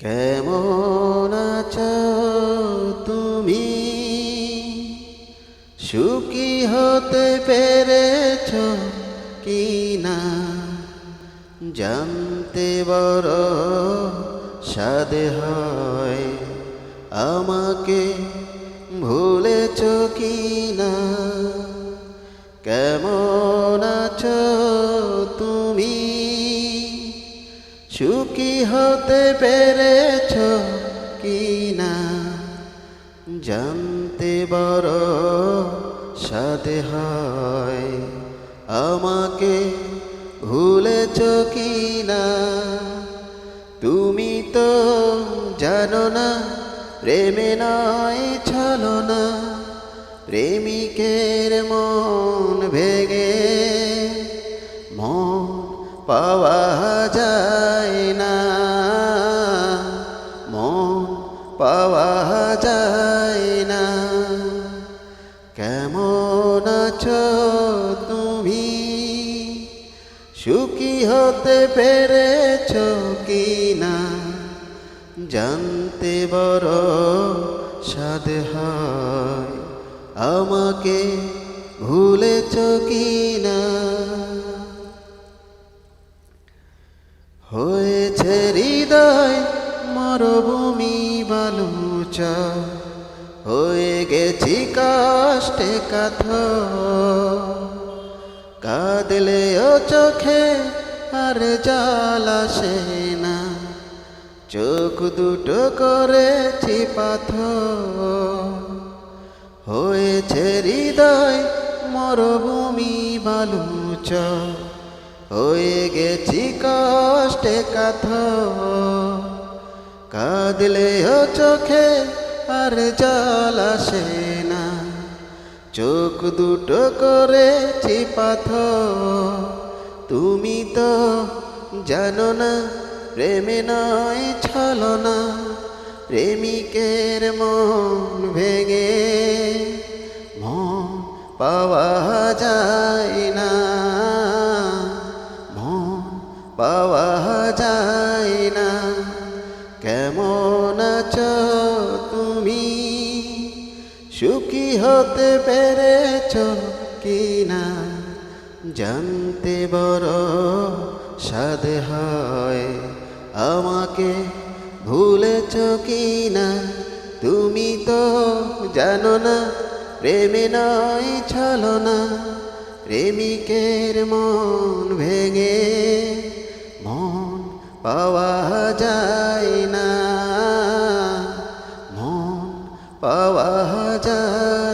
কেমন আছো তুমি? সুখী হতে পেরেছ কি না জানতে বড় সাদে হয়। আমাকে ভুলেছ কি না কেমন আছো সুখী হতে পেরেছ কি না জানতে বড় সাথে হয়। আমাকে ভুলেছ কি না তুমি তো জানো না, প্রেমে নয় ছলো না প্রেমিকের মন ভেঙে মন পাওয়া কেমন আছো তুমি? সুখী হতে পেরেছ কি না জানতে বড় সাদ আমাকে ভুলেছ কি না হয়েছে হৃদয়, মরভূমি বালুচা হয়ে গেছি কাষ্টে কাথ কাঁদলে ও চোখে আর জাল আসে না। চোখ দুটো করেছি পাথ হয়েছে হৃদয় মরভূমি বালুচ হয়ে গেছি কষ্টে কাথ কাঁদলে ও চোখে আর জল আসে না। চোখ দুটো করেছি পাথর। তুমি তো জানো না, প্রেমে নয় ছলো না প্রেমিকের মন ভেঙে মন পাওয়া যায় না। মন পাওয়া যায় না। কেমন আছো? তুমি সুখী হতে পেরেছ কি না জানতে বড় সাদ হয়। আমাকে ভুলেছ কি না তুমি তো জানো না, প্রেমে নয় ছলো না প্রেমিকের মন ভেঙে মন পাওয়া যায়। পাওয়া যায়।